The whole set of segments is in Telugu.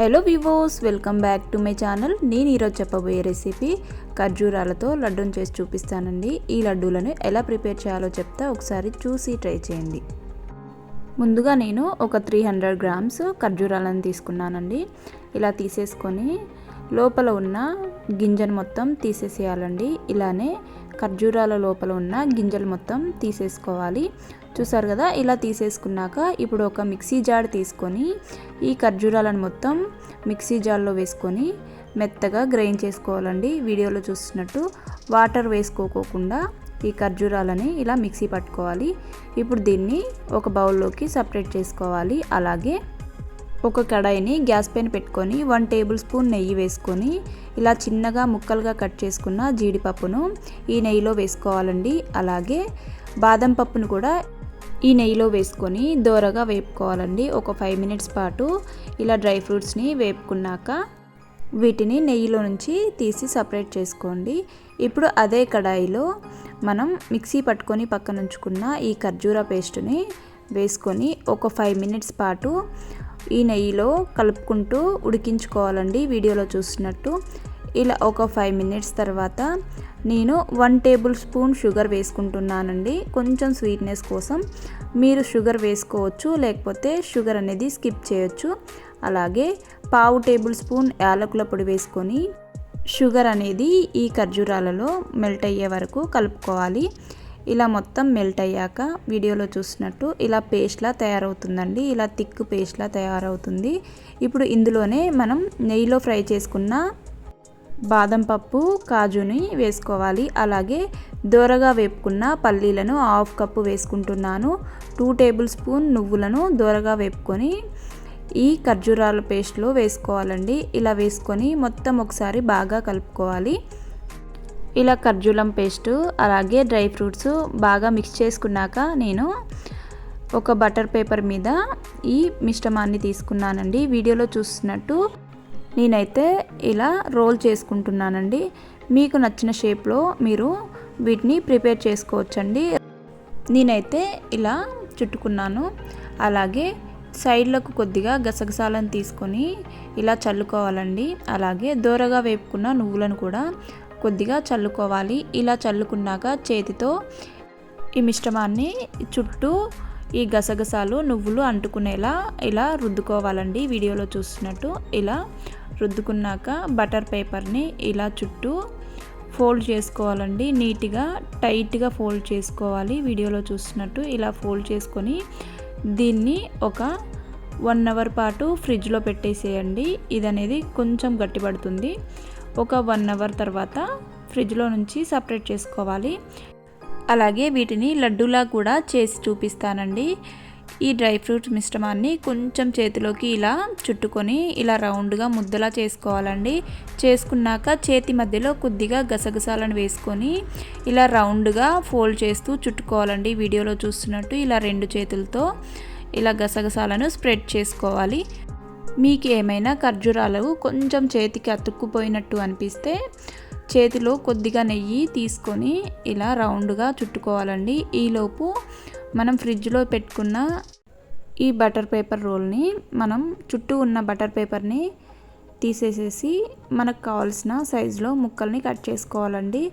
Hello వివోస్ welcome back to my channel నేను ఈరోజు చెప్పబోయే రెసిపీ ఖర్జూరాలతో లడ్డూని చేసి చూపిస్తానండి. ఈ లడ్డూలను ఎలా ప్రిపేర్ చేయాలో చెప్తా ఒకసారి చూసి ట్రై చేయండి. ముందుగా నేను ఒక త్రీ హండ్రెడ్ గ్రామ్స్ ఖర్జూరాలను తీసుకున్నానండి. ఇలా తీసేసుకొని లోపల ఉన్న గింజను మొత్తం తీసేసేయాలండి. ఇలానే ఖర్జూరాల లోపల ఉన్న గింజలు మొత్తం తీసేసుకోవాలి. చూసారు కదా ఇలా తీసేసుకున్నాక ఇప్పుడు ఒక మిక్సీ జార్ తీసుకొని ఈ ఖర్జూరాలను మొత్తం మిక్సీ జార్లో వేసుకొని మెత్తగా గ్రైండ్ చేసుకోవాలండి. వీడియోలో చూస్తున్నట్టు వాటర్ వేసుకోకోకుండా ఈ ఖర్జూరాలని ఇలా మిక్సీ పట్టుకోవాలి. ఇప్పుడు దీన్ని ఒక బౌల్లోకి సపరేట్ చేసుకోవాలి. అలాగే ఒక కడాయిని గ్యాస్ పైన పెట్టుకొని వన్ టేబుల్ స్పూన్ నెయ్యి వేసుకొని ఇలా చిన్నగా ముక్కలుగా కట్ చేసుకున్న జీడిపప్పును ఈ నెయ్యిలో వేసుకోవాలండి. అలాగే బాదం పప్పును కూడా ఈ నెయ్యిలో వేసుకొని దోరగా వేపుకోవాలండి. ఒక ఫైవ్ మినిట్స్ పాటు ఇలా డ్రై ఫ్రూట్స్ని వేపుకున్నాక వీటిని నెయ్యిలో నుంచి తీసి సపరేట్ చేసుకోండి. ఇప్పుడు అదే కడాయిలో మనం మిక్సీ పట్టుకొని పక్కన ఉంచుకున్న ఈ ఖర్జూర పేస్ట్ని వేసుకొని ఒక ఫైవ్ మినిట్స్ పాటు ఈ నెయ్యిలో కలుపుకుంటూ ఉడికించుకోవాలండి వీడియోలో చూసినట్టు. ఇలా ఒక ఫైవ్ మినిట్స్ తర్వాత నేను వన్ టేబుల్ స్పూన్ షుగర్ వేసుకుంటున్నానండి. కొంచెం స్వీట్నెస్ కోసం. మీరు షుగర్ వేసుకోవచ్చు లేకపోతే షుగర్ అనేది స్కిప్ చేయొచ్చు. అలాగే పావు టేబుల్ స్పూన్ యాలకుల పొడి వేసుకొని షుగర్ అనేది ఈ ఖర్జూరాలలో మెల్ట్ అయ్యే వరకు కలుపుకోవాలి. ఇలా మొత్తం మెల్ట్ అయ్యాక వీడియోలో చూసినట్టు ఇలా పేస్ట్లా తయారవుతుందండి. ఇలా థిక్ పేస్ట్లా తయారవుతుంది. ఇప్పుడు ఇందులోనే మనం నెయ్యిలో ఫ్రై చేసుకున్న బాదం పప్పు కాజుని వేసుకోవాలి. అలాగే దోరగా వేపుకున్న పల్లీలను హాఫ్ కప్పు వేసుకుంటున్నాను. టూ టేబుల్ స్పూన్ నువ్వులను దోరగా వేపుకొని ఈ ఖర్జూరాల పేస్ట్లో వేసుకోవాలండి. ఇలా వేసుకొని మొత్తం ఒకసారి బాగా కలుపుకోవాలి. ఇలా ఖర్జూరం పేస్టు అలాగే డ్రై ఫ్రూట్స్ బాగా మిక్స్ చేసుకున్నాక నేను ఒక బటర్ పేపర్ మీద ఈ మిశ్రమాన్ని తీసుకున్నానండి. వీడియోలో చూస్తున్నట్టు నేనైతే ఇలా రోల్ చేసుకుంటున్నానండి. మీకు నచ్చిన షేప్లో మీరు వీటిని ప్రిపేర్ చేసుకోవచ్చండి. నేనైతే ఇలా చుట్టుకున్నాను. అలాగే సైడ్లకు కొద్దిగా గసగసాలను తీసుకొని ఇలా చల్లుకోవాలండి. అలాగే దూరగా వేపుకున్న నువ్వులను కూడా కొద్దిగా చల్లుకోవాలి. ఇలా చల్లుకున్నాక చేతితో ఈ మిశ్రమాన్ని చుట్టూ ఈ గసగసాలు నువ్వులు అంటుకునేలా ఇలా రుద్దుకోవాలండి. వీడియోలో చూస్తున్నట్టు ఇలా రుద్దుకున్నాక బటర్ పేపర్ని ఇలా చుట్టూ ఫోల్డ్ చేసుకోవాలండి. నీట్గా టైట్గా ఫోల్డ్ చేసుకోవాలి. వీడియోలో చూస్తున్నట్టు ఇలా ఫోల్డ్ చేసుకొని దీన్ని ఒక వన్ అవర్ పాటు ఫ్రిడ్జ్లో పెట్టేసేయండి. ఇది అనేది కొంచెం గట్టిపడుతుంది. ఒక వన్ అవర్ తర్వాత ఫ్రిడ్జ్లో నుంచి సపరేట్ చేసుకోవాలి. అలాగే వీటిని లడ్డూలా కూడా చేసి చూపిస్తానండి. ఈ డ్రై ఫ్రూట్స్ మిశ్రమాన్ని కొంచెం చేతిలోకి ఇలా చుట్టుకొని ఇలా రౌండ్గా ముద్దలా చేసుకోవాలండి. చేసుకున్నాక చేతి మధ్యలో కొద్దిగా గసగసాలను వేసుకొని ఇలా రౌండ్గా ఫోల్డ్ చేస్తూ చుట్టుకోవాలండి. వీడియోలో చూస్తున్నట్టు ఇలా రెండు చేతులతో ఇలా గసగసాలను స్ప్రెడ్ చేసుకోవాలి. మీకు ఏమైనా ఖర్జూరాలు కొంచెం చేతికి అతుక్కుపోయినట్టు అనిపిస్తే చేతిలో కొద్దిగా నెయ్యి తీసుకొని ఇలా రౌండ్గా చుట్టుకోవాలండి. ఈలోపు మనం ఫ్రిడ్జ్లో పెట్టుకున్న ఈ బటర్ పేపర్ రోల్ని మనం చుట్టూ ఉన్న బటర్ పేపర్ని తీసేసేసి మనకు కావాల్సిన సైజులో ముక్కల్ని కట్ చేసుకోవాలండి.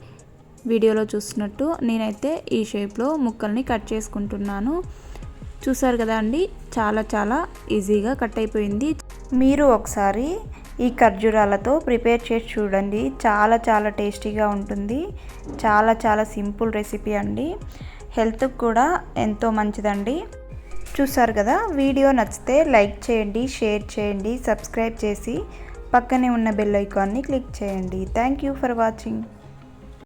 వీడియోలో చూస్తున్నట్టు నేనైతే ఈ షేప్లో ముక్కల్ని కట్ చేసుకుంటున్నాను. చూసారు కదా అండి చాలా చాలా ఈజీగా కట్ అయిపోయింది. మీరు ఒకసారి ఈ ఖర్జూరాలతో ప్రిపేర్ చేసి చూడండి. చాలా చాలా టేస్టీగా ఉంటుంది. చాలా చాలా సింపుల్ రెసిపీ అండి. హెల్త్కి కూడా ఎంతో మంచిదండి. చూసారు కదా? వీడియో నచ్చితే లైక్ చేయండి షేర్ చేయండి సబ్స్క్రైబ్ చేసి పక్కనే ఉన్న బెల్ ఐకాన్ని క్లిక్ చేయండి. Thank you for watching.